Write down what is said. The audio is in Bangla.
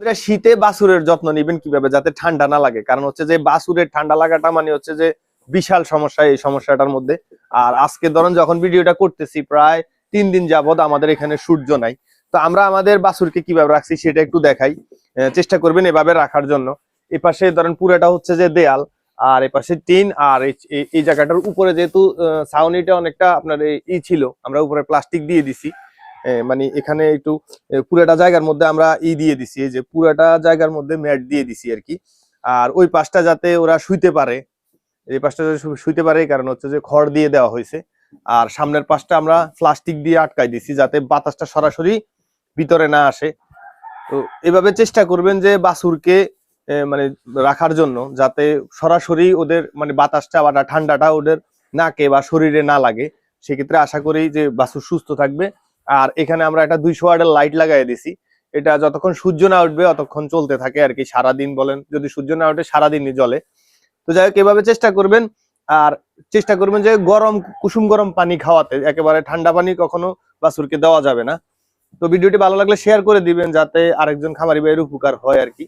এটা শীতে বাছুরের যত্ন নিবেন কীভাবে? যাতে ঠান্ডা না লাগে। কারণ হচ্ছে যে বাসুরের ঠান্ডা লাগাটা মানে হচ্ছে যে বিশাল সমস্যা এই সমস্যাটার মধ্যে। আর আজকে ধরুন যখন ভিডিওটা করতেছি, প্রায় তিন দিন যাবত আমাদের এখানে সূর্য নাই। তো আমরা আমাদের বাছুরকে কীভাবে রাখছি সেটা একটু দেখাই। চেষ্টা করবেন এভাবে রাখার জন্য। এপাশে ধরেন পুরাটা হচ্ছে যে দেয়াল, আর এপাশে টিন, আর এই- জায়গাটার উপরে যেহেতু ছাউনিটা অনেকটা আপনার ই ছিল। আমরা উপরে প্লাস্টিক দিয়ে দিছি। মানে এখানে একটু পুরাটা জায়গার মধ্যে আমরা ই দিয়ে দিছি যে পুরাটা জায়গার মধ্যে ম্যাট দিয়ে দিছি আর কি। আর ওই পাশটা যাতে ওরা শুইতে পারে এই পাশটা যাতে শুইতে পারে কারণ হচ্ছে যে খড় দিয়ে দেওয়া হয়েছে। আর সামনের পাশটা আমরা প্লাস্টিক দিয়ে আটকাই দিছি যাতে বাতাসটা সরাসরি ভিতরে না আসে। তো এভাবে চেষ্টা করবেন যে বাছুরকে এ, মানে রাখার জন্য যাতে সরাসরি ওদের মানে বাতাসটা বা ঠান্ডাটা ওদের নাকে বা শরীরে না লাগে। সেক্ষেত্রে আশা করি যে বাছুর সুস্থ থাকবে। আর এখানে আমরা একটা দুইশো ওয়াটের লাইট লাগাই দিছি। এটা যতক্ষণ সূর্য না উঠবে, অতক্ষণ চলতে থাকে আর কি, সারাদিন বলেন। যদি সূর্য না উঠে সারাদিনই জলে তো যাই হোক, এভাবে চেষ্টা করবেন। আর চেষ্টা করবেন যে গরম, কুসুম গরম পানি খাওয়াতে। একেবারে ঠান্ডা পানি কখনো বাসুরকে দেওয়া যাবে না। তো ভিডিওটি ভালো লাগলে শেয়ার করে দিবেন, যাতে আরেকজন খামারি ভাইয়ের উপকার হয় আর কি।